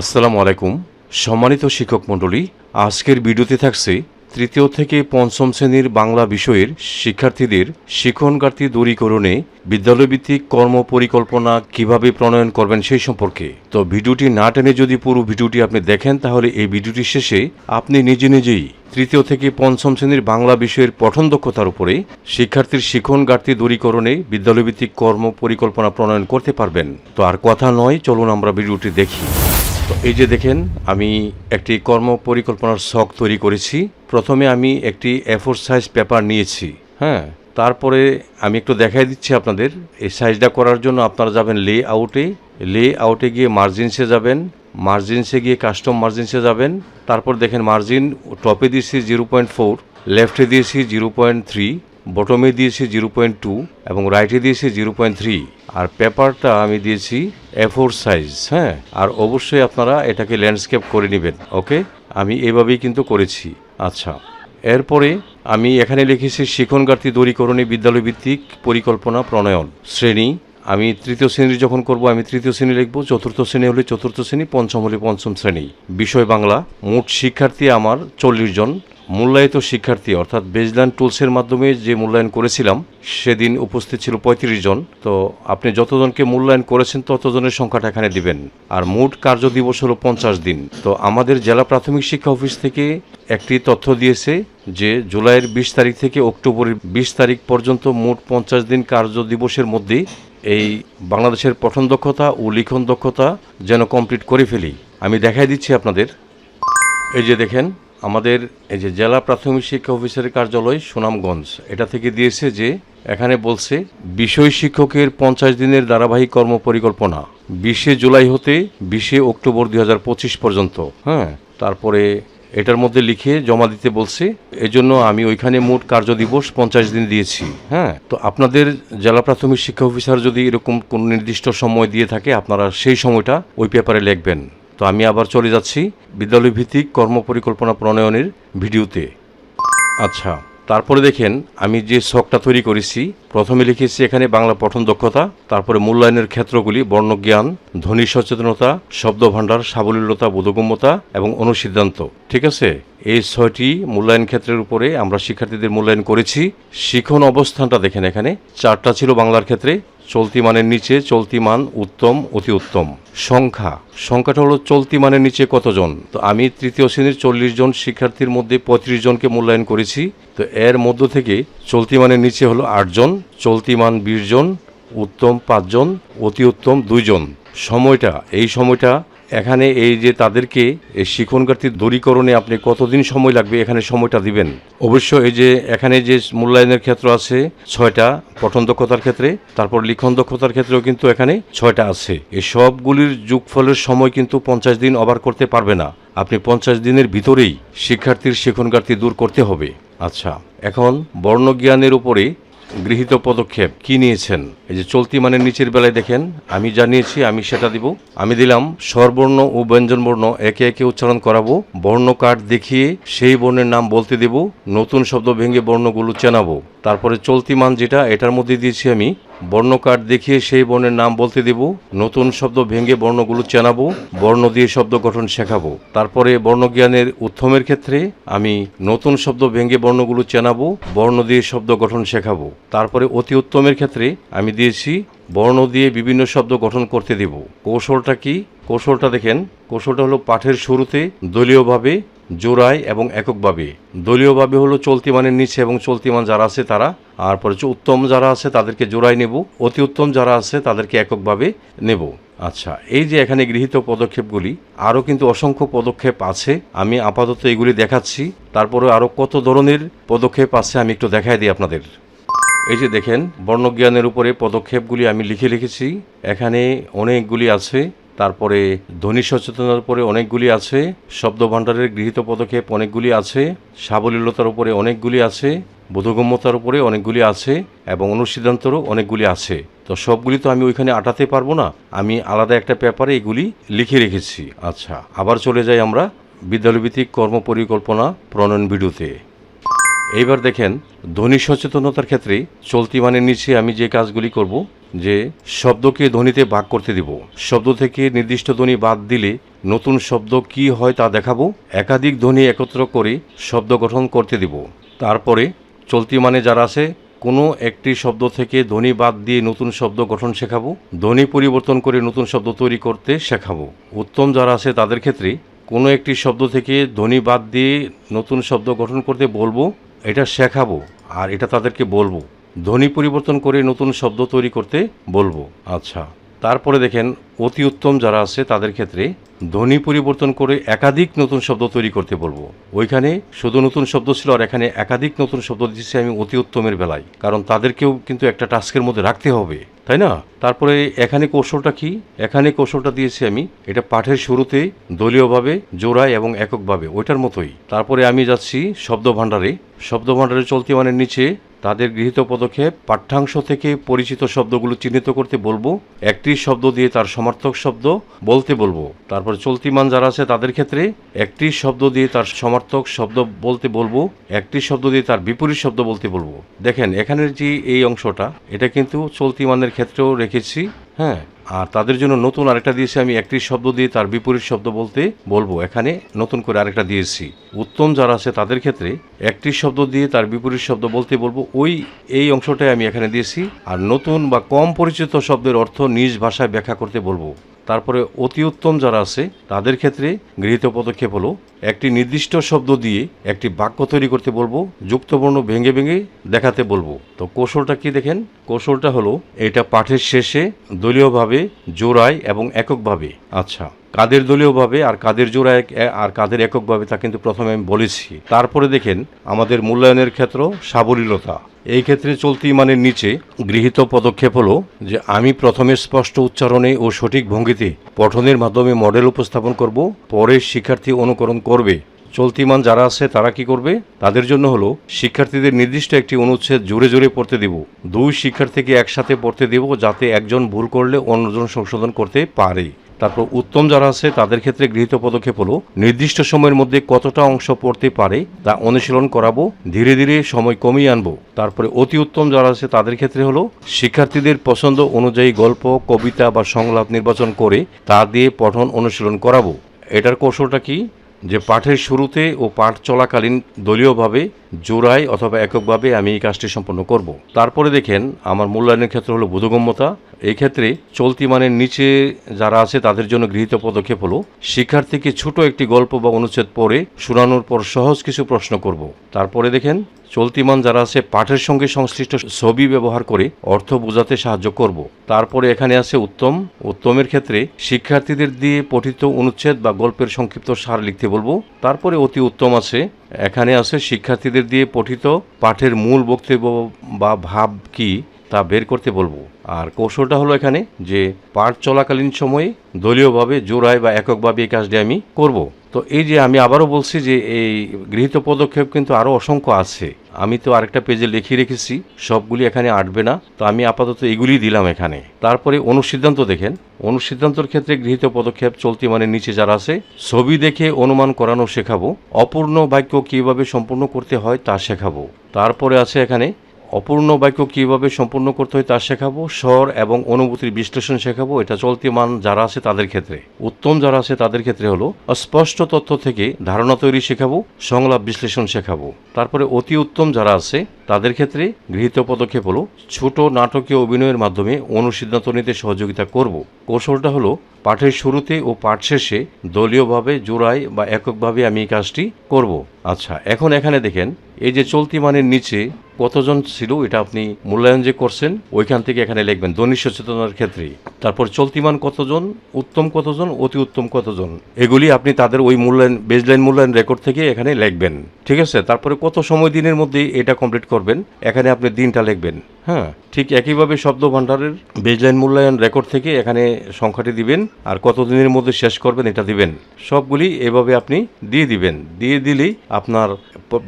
আসসালামু আলাইকুম। সম্মানিত শিক্ষক মণ্ডলী, আজকের ভিডিওতে থাকছে তৃতীয় থেকে পঞ্চম শ্রেণির বাংলা বিষয়ের শিক্ষার্থীদের শিক্ষণঘাটতি দূরীকরণে বিদ্যালয়ভিত্তিক কর্ম পরিকল্পনা কীভাবে প্রণয়ন করবেন সেই সম্পর্কে। তো ভিডিওটি না টেনে যদি পুরো ভিডিওটি আপনি দেখেন, তাহলে এই ভিডিওটির শেষে আপনি নিজে নিজেই তৃতীয় থেকে পঞ্চম শ্রেণির বাংলা বিষয়ের পঠন দক্ষতার উপরে শিক্ষার্থীর শিক্ষণ ঘাটতি দূরীকরণে বিদ্যালয়ভিত্তিক কর্ম পরিকল্পনা প্রণয়ন করতে পারবেন। তো আর কথা নয়, চলুন আমরা ভিডিওটি দেখি। এই যে দেখেন, আমি একটি কর্ম পরিকল্পনার শখ তৈরি করেছি। প্রথমে আমি একটি এফোর সাইজ পেপার নিয়েছি হ্যাঁ? তারপরে আমি একটু দেখাই দিচ্ছি আপনাদের। এই সাইজটা করার জন্য আপনারা যাবেন লে আউটে লে আউটে গিয়ে মার্জিনসে যাবেন মার্জিনসে গিয়ে কাস্টম মার্জিনসে যাবেন। তারপর দেখেন মার্জিন টপে দিয়েছি জিরো পয়েন্ট ফোর লেফটে দিয়েছি জিরো পয়েন্ট থ্রি বটমে দিয়েছি জিরো পয়েন্ট টু এবং রাইটে দিয়েছি জিরো পয়েন্ট থ্রি আর পেপারটা আমি দিয়েছি এফোর সাইজ হ্যাঁ? আর অবশ্যই আপনারা এটাকে ল্যান্ডস্কেপ করে নেবেন ওকে আমি এভাবেই কিন্তু করেছি আচ্ছা। এরপরে আমি এখানে লিখেছি শিক্ষণঘাটতি দূরীকরণে বিদ্যালয় ভিত্তিক পরিকল্পনা প্রণয়ন শ্রেণি। আমি তৃতীয় শ্রেণি যখন করব, আমি তৃতীয় শ্রেণি লিখব, চতুর্থ শ্রেণি হলে চতুর্থ শ্রেণি, পঞ্চম হলে পঞ্চম শ্রেণি। বিষয় বাংলা, মোট শিক্ষার্থী আমার চল্লিশ জন। মূল্যায়িত শিক্ষার্থী, অর্থাৎ বেজলান টুলসের মাধ্যমে যে মূল্যায়ন করেছিলাম, সেদিন উপস্থিত ছিল পঁয়ত্রিশ জন। তো আপনি যতজনকে মূল্যায়ন করেছেন, ততজনের সংখ্যাটা এখানে দিবেন। আর মোট কার্য দিবস হলো পঞ্চাশ দিন। তো আমাদের জেলা প্রাথমিক শিক্ষা অফিস থেকে একটি তথ্য দিয়েছে যে, জুলাইয়ের বিশ তারিখ থেকে অক্টোবরের বিশ তারিখ পর্যন্ত মোট পঞ্চাশ দিন কার্য দিবসের মধ্যে এই বাংলাদেশের পঠন দক্ষতা ও লিখন দক্ষতা যেন কমপ্লিট করে ফেলি। আমি দেখাই দিচ্ছি আপনাদের। এই যে দেখেন আমাদের এই যে জেলা প্রাথমিক শিক্ষা অফিসারের কার্যালয় সুনামগঞ্জ, এটা থেকে দিয়েছে যে এখানে বলছে, বিষয় শিক্ষকের পঞ্চাশ দিনের ধারাবাহিক কর্ম পরিকল্পনা বিশে জুলাই হতে বিশে অক্টোবর দুই হাজার পঁচিশ পর্যন্ত হ্যাঁ? তারপরে এটার মধ্যে লিখে জমা দিতে বলছে, এজন্য আমি ওইখানে মোট কার্য দিবস পঞ্চাশ দিন দিয়েছি হ্যাঁ? তো আপনাদের জেলা প্রাথমিক শিক্ষা অফিসার যদি এরকম কোনো নির্দিষ্ট সময় দিয়ে থাকে, আপনারা সেই সময়টা ওই পেপারে লিখবেন। তো আমি আবার চলে যাচ্ছি বিদ্যালয় ভিত্তিক কর্ম পরিকল্পনা প্রণয়নের ভিডিওতে। আচ্ছা তারপরে দেখেন, আমি যে শখটা তৈরি করেছি, প্রথমে লিখেছি এখানে বাংলা পঠন দক্ষতা, তারপরে মূল্যায়নের ক্ষেত্রগুলি বর্ণজ্ঞান ধ্বনি সচেতনতা শব্দভাণ্ডার সাবলীলতা, বোধগম্যতা এবং অনুসিদ্ধান্ত। ঠিক আছে? এই ছয়টি মূল্যায়ন ক্ষেত্রের উপরে আমরা শিক্ষার্থীদের মূল্যায়ন করেছি। শিখন অবস্থানটা দেখেন এখানে, চারটা ছিল বাংলার ক্ষেত্রে চলতি মানের নিচে চলতি মান উত্তম, অতি উত্তম। সংখ্যা। সংখ্যাটা হলো চলতি মানের নিচে কতজন? তো আমি তৃতীয় শ্রেণির চল্লিশ জন শিক্ষার্থীর মধ্যে পঁয়ত্রিশ জনকে মূল্যায়ন করেছি। তো এর মধ্য থেকে চলতি মানের নিচে হলো আটজন চলতি মান বিশ জন, উত্তম পাঁচজন অতি উত্তম দুইজন সময়টা, এই সময়টা এখানে এই যে তাদেরকে এই শিক্ষণঘাটতি দূরীকরণে আপনি কতদিন সময় লাগবে? এখানে সময়টা দিবেন? অবশ্য এই যে এখানে যে মূল্যায়নের ক্ষেত্র আছে, ছয়টা পঠন দক্ষতার ক্ষেত্রে, তারপর লিখন দক্ষতার ক্ষেত্রেও কিন্তু এখানে ছয়টা আছে। এই সবগুলির যুগফলের সময় কিন্তু পঞ্চাশ দিন ওভার করতে পারবে না। আপনি পঞ্চাশ দিনের ভিতরেই শিক্ষার্থীর শিক্ষণঘাটতি দূর করতে হবে। আচ্ছা এখন বর্ণজ্ঞানের উপরে গৃহীত পদক্ষেপ কি নিয়েছেন? এই যে চলতি মানের নিচের বেলায় দেখেন, আমি জানিয়েছি, আমি সেটা দিব। আমি দিলাম স্বরবর্ণ ও ব্যঞ্জনবর্ণ একে একে উচ্চারণ করাবো, বর্ণ কার্ড দেখিয়ে সেই বর্ণের নাম বলতে দেব, নতুন শব্দ ভেঙে বর্ণগুলো চেনাবো। তারপরে চলতি মান যেটা, এটার মধ্যে দিয়েছি আমি বর্ণ কার্ড দেখিয়ে সেই বর্ণের নাম বলতে দেব। নতুন শব্দ ভেঙে বর্ণগুলো চেনাবো, বর্ণ দিয়ে শব্দ গঠন শেখাবো। তারপরে বর্ণজ্ঞানের উত্তমের ক্ষেত্রে আমি নতুন শব্দ ভেঙে বর্ণগুলো চেনাবো, বর্ণ দিয়ে শব্দ গঠন শেখাবো। তারপরে অতি উত্তমের ক্ষেত্রে আমি দিয়েছি, বর্ণ দিয়ে বিভিন্ন শব্দ গঠন করতে দেব। কৌশলটা কি? কৌশলটা দেখেন, কৌশলটা হলো পাঠের শুরুতে দলীয়ভাবে জোড়ায় এবং এককভাবে। দলীয়ভাবে হলো চলতি মানের নিচে এবং চলতি মান যারা আছে তারা। আর পরে হচ্ছে উত্তম যারা আছে তাদেরকে জোড়ায় নেব। অতি উত্তম যারা আছে তাদেরকে এককভাবে নেব। আচ্ছা এই যে এখানে গৃহীত পদক্ষেপগুলি, আরও কিন্তু অসংখ্য পদক্ষেপ আছে। আমি আপাতত এগুলি দেখাচ্ছি। তারপরে আরও কত ধরনের পদক্ষেপ আছে আমি একটু দেখাই দিই আপনাদের। এই যে দেখেন, বর্ণজ্ঞানের উপরে পদক্ষেপগুলি আমি লিখে লিখেছি এখানে অনেকগুলি আছে। তারপরে ধ্বনি সচেতনতার উপরে অনেকগুলি আছে শব্দ ভাণ্ডারের গৃহীত পদক্ষেপ অনেকগুলি আছে, সাবলীলতার উপরে অনেকগুলি আছে, বোধগম্যতার উপরে অনেকগুলি আছে, এবং অনুসিদ্ধান্তরও অনেকগুলি আছে। তো সবগুলি তো আমি ওইখানে আটাতে পারব না, আমি আলাদা একটা পেপারে এগুলি লিখে রেখেছি। আচ্ছা আবার চলে যাই আমরা বিদ্যালয়ভিত্তিক কর্ম পরিকল্পনা প্রণয়ন ভিডিওতে। এইবার দেখেন, ধ্বনি সচেতনতার ক্ষেত্রে চলতি মানের নিচে আমি যে কাজগুলি করব যে শব্দকে ধ্বনিতে ভাগ করতে দিব। শব্দ থেকে নির্দিষ্ট ধ্বনি বাদ দিলে নতুন শব্দ কি হয় তা দেখাবো। একাধিক ধ্বনি একত্র করে শব্দ গঠন করতে দিব। তারপরে চলতি মানে যারা আছে, কোনো একটি শব্দ থেকে ধ্বনি বাদ দিয়ে নতুন শব্দ গঠন শেখাবো। ধ্বনি পরিবর্তন করে নতুন শব্দ তৈরি করতে শেখাবো। উত্তম যারা আছে তাদের ক্ষেত্রে কোনো একটি শব্দ থেকে ধ্বনি বাদ দিয়ে নতুন শব্দ গঠন করতে বলব, এটা শেখাবো আর এটা তাদেরকে বলব। ধ্বনি পরিবর্তন করে নতুন শব্দ তৈরি করতে বলব। আচ্ছা তারপরে দেখেন, অতি উত্তম যারা আছে তাদের ক্ষেত্রে ধ্বনি পরিবর্তন করে একাধিক নতুন শব্দ তৈরি করতে বলব। ওইখানে শুধু নতুন শব্দ ছিল আর এখানে একাধিক নতুন শব্দ দিচ্ছি আমি অতি উত্তমের বেলায়, কারণ তাদেরকেও কিন্তু একটা টাস্কের মধ্যে রাখতে হবে, তাই না? তারপরে এখানে কৌশলটা কি? এখানে কৌশলটা দিয়েছি আমি, এটা পাঠের শুরুতে দলীয়ভাবে, জোড়ায় এবং এককভাবে, ওইটার মতোই। তারপরে আমি যাচ্ছি শব্দ ভাণ্ডারে শব্দ ভাণ্ডারে চলতি মানের নিচে তাদের গৃহীত পদক্ষেপ, পাঠ্যাংশ থেকে পরিচিত শব্দগুলো চিহ্নিত করতে বলব একটি শব্দ দিয়ে তার সমার্থক শব্দ বলতে বলব। তারপর চলতি মান যারা আছে তাদের ক্ষেত্রে একটি শব্দ দিয়ে তার সমার্থক শব্দ বলতে বলব একটি শব্দ দিয়ে তার বিপরীত শব্দ বলতে বলব। দেখেন, এখানের যে এই অংশটা, এটা কিন্তু চলতি মানের ক্ষেত্রেও রেখেছি। হ্যাঁ আর তাদের জন্য নতুন আরেকটা দিয়েছি আমি একটি শব্দ দিয়ে তার বিপরীত শব্দ বলতে বলব। এখানে নতুন করে আরেকটা দিয়েছি। উত্তম যারা আছে তাদের ক্ষেত্রে একটি শব্দ দিয়ে তার বিপরীত শব্দ বলতে বলব। ওই, এই অংশটাই আমি এখানে দিয়েছি। আর নতুন বা কম পরিচিত শব্দের অর্থ নিজ ভাষায় ব্যাখ্যা করতে বলব। তারপরে অতি উত্তম যারা আছে, তাদের ক্ষেত্রে গৃহীত পদক্ষেপ হলো একটি নির্দিষ্ট শব্দ দিয়ে একটি বাক্য তৈরি করতে বলব, যুক্তবর্ণ ভেঙে ভেঙে দেখাতে বলব। তো কৌশলটা কি দেখেন? কৌশলটা হলো এটা পাঠের শেষে দলীয়ভাবে, জোড়ায় এবং এককভাবে। আচ্ছা কাদের দলীয়ভাবে আর কাদের জোড়া এক আর কাদের এককভাবে তা কিন্তু প্রথমে আমি বলেছি। তারপরে দেখেন আমাদের মূল্যায়নের ক্ষেত্র সাবলীলতা। এই ক্ষেত্রে চলতি মানের নিচে গৃহীত পদক্ষেপ হলো যে আমি প্রথমে স্পষ্ট উচ্চারণে ও সঠিক ভঙ্গিতে পঠনের মাধ্যমে মডেল উপস্থাপন করব, পরে শিক্ষার্থী অনুকরণ করবে। চলতিমান যারা আছে তারা কি করবে? তাদের জন্য হলো শিক্ষার্থীদের নির্দিষ্ট একটি অনুচ্ছেদ জোরে জোরে পড়তে দিব। দুই শিক্ষার্থীকে একসাথে পড়তে দেব যাতে একজন ভুল করলে অন্যজন সংশোধন করতে পারে। তারপর উত্তম যারা আছে, তাদের ক্ষেত্রে গৃহীত পদক্ষেপ হলো, নির্দিষ্ট সময়ের মধ্যে কতটা অংশ পড়তে পারে তা অনুশীলন করাবো, ধীরে ধীরে সময় কমিয়ে আনব। তারপরে অতি উত্তম যারা আছে, তাদের ক্ষেত্রে হলো, শিক্ষার্থীদের পছন্দ অনুযায়ী গল্প, কবিতা বা সংলাপ নির্বাচন করে তা দিয়ে পঠন অনুশীলন করাবো। এটার কৌশলটা কি? যে পাঠের শুরুতে ও পাঠ চলাকালীন দলীয়ভাবে, জোড়ায় অথবা এককভাবে আমি এই কাজটি সম্পন্ন করব। তারপরে দেখেন, আমার মূল্যায়নের ক্ষেত্র হলো বোধগম্যতা এই ক্ষেত্রে চলতি মানের নিচে যারা আছে, তাদের জন্য গৃহীত পদক্ষেপ হলো শিক্ষার্থীকে ছোট একটি গল্প বা অনুচ্ছেদ পড়ে শোনানোর পর সহজ কিছু প্রশ্ন করব। তারপরে দেখেন চলতিমান যারা আছে, পাঠের সঙ্গে সংশ্লিষ্ট ছবি ব্যবহার করে অর্থ বোঝাতে সাহায্য করব। তারপরে এখানে আছে উত্তম। উত্তমের ক্ষেত্রে শিক্ষার্থীদের দিয়ে পঠিত অনুচ্ছেদ বা গল্পের সংক্ষিপ্ত সার লিখতে বলব। তারপরে অতি উত্তম আছে। এখানে আছে শিক্ষার্থীদের দিয়ে পঠিত পাঠের মূল বক্তব্য বা ভাব কি তা বের করতে বলব। আর কৌশলটা হলো এখানে যে পাঠ চলাকালীন সময়ে দলীয়ভাবে জোড়ায় বা এককভাবে এই কাজটি আমি করব। তো এই যে আমি আবারও বলছি যে এই গৃহীত পদক্ষেপ কিন্তু আরও অসংখ্য আছে। আমি তো আরেকটা পেজে লিখে রেখেছি, সবগুলি এখানে আটবে না। তো আমি আপাতত এগুলি দিলাম এখানে। তারপরে অনুসিদ্ধান্ত দেখেন। অনুসিদ্ধান্তর ক্ষেত্রে গৃহীত পদক্ষেপ চলতি মানে নিচে যারা আছে, ছবি দেখে অনুমান করানো শেখাবো। অপূর্ণ বাক্য কীভাবে সম্পূর্ণ করতে হয় তা শেখাবো। তারপরে আছে এখানে অপূর্ণ বাক্য কীভাবে সম্পূর্ণ করতে হয় তা শেখাবো, স্বর এবং অনুভূতির বিশ্লেষণ শেখাবো, এটা চলতি মান যারা আছে তাদের ক্ষেত্রে। উত্তম যারা আছে তাদের ক্ষেত্রে হলো স্পষ্ট তথ্য থেকে ধারণা তৈরি শেখাবো, সংলাপ বিশ্লেষণ শেখাবো। তারপরে অতি উত্তম যারা আছে তাদের ক্ষেত্রে গৃহীত পদক্ষেপ হলো ছোট নাটকীয় অভিনয়ের মাধ্যমে অনুসিদ্ধান্ত নিতে সহযোগিতা করব। কৌশলটা হলো পাঠের শুরুতে ও পাঠ শেষে দলীয়ভাবে জোড়ায় বা এককভাবে আমি এই কাজটি করব। আচ্ছা এখন এখানে দেখেন এই যে চলতি মানের নিচে কতজন ছিল, এটা আপনি মূল্যায়ন যে করছেন, ওইখান থেকে এখানে লিখবেন, দৈনিক সচেতনার ক্ষেত্রে। তারপর চলতিমান কতজন, উত্তম কতজন, অতি উত্তম কতজন? এগুলি আপনি তাদের ওই মূল্যায়ন বেজলাইন মূল্যায়ন রেকর্ড থেকে এখানে লিখবেন, ঠিক আছে? তারপরে কত সময় দিনের মধ্যে এটা কমপ্লিট করবেন, এখানে আপনি দিনটা লিখবেন হ্যাঁ? ঠিক একইভাবে শব্দ ভাণ্ডারের বেজলাইন মূল্যায়ন রেকর্ড থেকে এখানে সংখ্যাটি দিবেন, আর কত দিনের মধ্যে শেষ করবেন এটা দিবেন। সবগুলি এভাবে আপনি দিয়ে দিবেন। দিয়ে দিলেই আপনার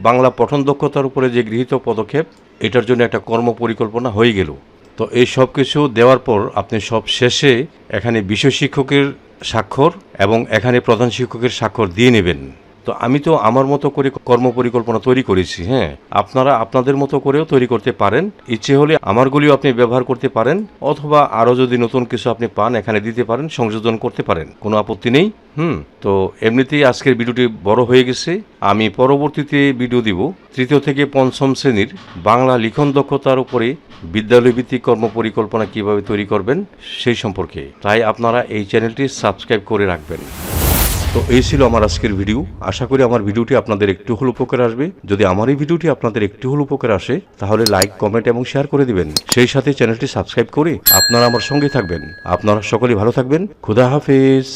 বাংলা পঠন দক্ষতার উপরে যে গৃহীত পদক্ষেপ, এটার জন্য একটা কর্ম পরিকল্পনা হয়ে গেল। তো এই সব কিছু দেওয়ার পর আপনি সব শেষে এখানে বিষয় শিক্ষকের স্বাক্ষর এবং এখানে প্রধান শিক্ষকের স্বাক্ষর দিয়ে নেবেন। তো আমি তো আমার মতো করে কর্মপরিকল্পনা তৈরি করেছি হ্যাঁ। আপনারা আপনাদের মতো করেও তৈরি করতে পারেন। ইচ্ছে হলে আমারগুলিও আপনি ব্যবহার করতে পারেন, অথবা আরও যদি নতুন কিছু আপনি পান, এখানে দিতে পারেন, সংযোজন করতে পারেন। কোনো আপত্তি নেই, হুম। তো এমনিতেই আজকের ভিডিওটি বড় হয়ে গেছে। আমি পরবর্তীতে ভিডিও দিব তৃতীয় থেকে পঞ্চম শ্রেণির বাংলা লিখন দক্ষতার উপরে বিদ্যালয় ভিত্তিক কর্মপরিকল্পনা কীভাবে তৈরি করবেন, সেই সম্পর্কে। তাই আপনারা এই চ্যানেলটি সাবস্ক্রাইব করে রাখবেন। তো এই ছিল আমার আজকের ভিডিও। আশা করি আমার ভিডিওটি আপনাদের একটু হল উপকার আসবে। যদি আমার এই ভিডিওটি আপনাদের একটু হল উপকার আসে, তাহলে লাইক, কমেন্ট এবং শেয়ার করে দিবেন। সেই সাথে চ্যানেলটি সাবস্ক্রাইব করে আপনারা আমার সঙ্গে থাকবেন। আপনারা সকলেই ভালো থাকবেন। খুদা হাফেজ।